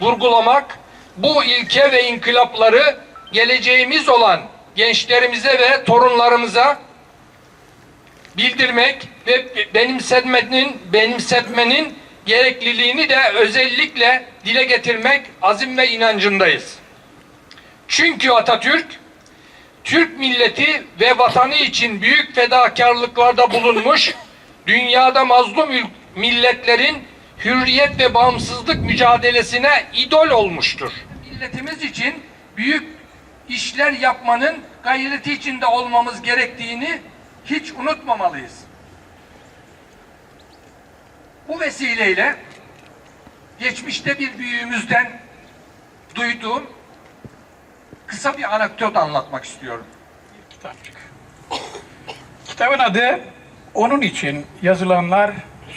vurgulamak, bu ilke ve inkılapları geleceğimiz olan gençlerimize ve torunlarımıza bildirmek ve benimsetmenin benimsetmenin gerekliliğini de özellikle dile getirmek azim ve inancındayız. Çünkü Atatürk Türk milleti ve vatanı için büyük fedakarlıklarda bulunmuş, dünyada mazlum milletlerin hürriyet ve bağımsızlık mücadelesine idol olmuştur. Milletimiz için büyük işler yapmanın gayreti içinde olmamız gerektiğini hiç unutmamalıyız. Bu vesileyle geçmişte bir büyüğümüzden duyduğum kısa bir anekdot anlatmak istiyorum. kitapçık. Kitabın adı onun için yazılanlar,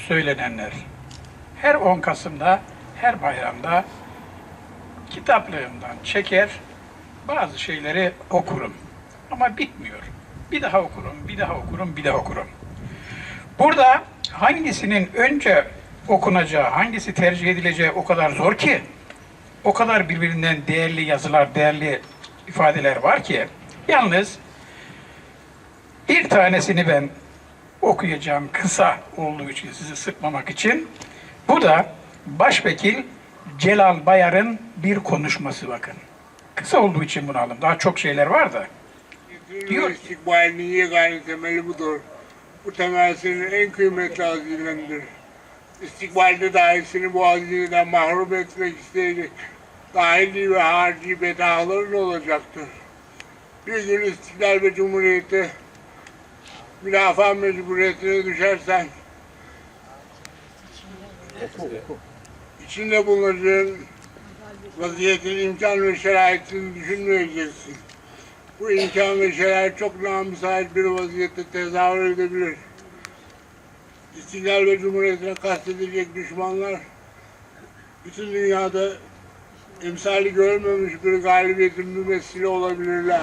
söylenenler. Her 10 Kasım'da, her bayramda kitaplığımdan çeker, bazı şeyleri okurum. Ama bitmiyor. Bir daha okurum, bir daha okurum, bir daha okurum. Burada hangisinin önce okunacağı, hangisi tercih edileceği o kadar zor ki, o kadar birbirinden değerli yazılar, değerli ifadeler var ki, yalnız bir tanesini ben okuyacağım kısa olduğu için sizi sıkmamak için. Bu da Başvekil Celal Bayar'ın bir konuşması bakın. Kısa olduğu için bunu aldım. Daha çok şeyler var da. Diyor istikbalinin yegane temeli budur. Bu temel senin en kıymetli hazinendir. İstikbalde dahi seni bu hazineden mahrum etmek isteyecek dahili ve harici bedahların olacaktır. Bir gün istiklal ve cumhuriyete müdafaa mecburiyetine düşersen içinde bulunacağın vaziyetin imkan ve şeraitini düşünmeyeceksin. Bu imkan ve şerait çok namüsait bir vaziyette tezahür edebilir. İstiklal ve Cumhuriyetine kastedilecek düşmanlar bütün dünyada emsali görmemiş bir galibiyetin mümessili olabilirler.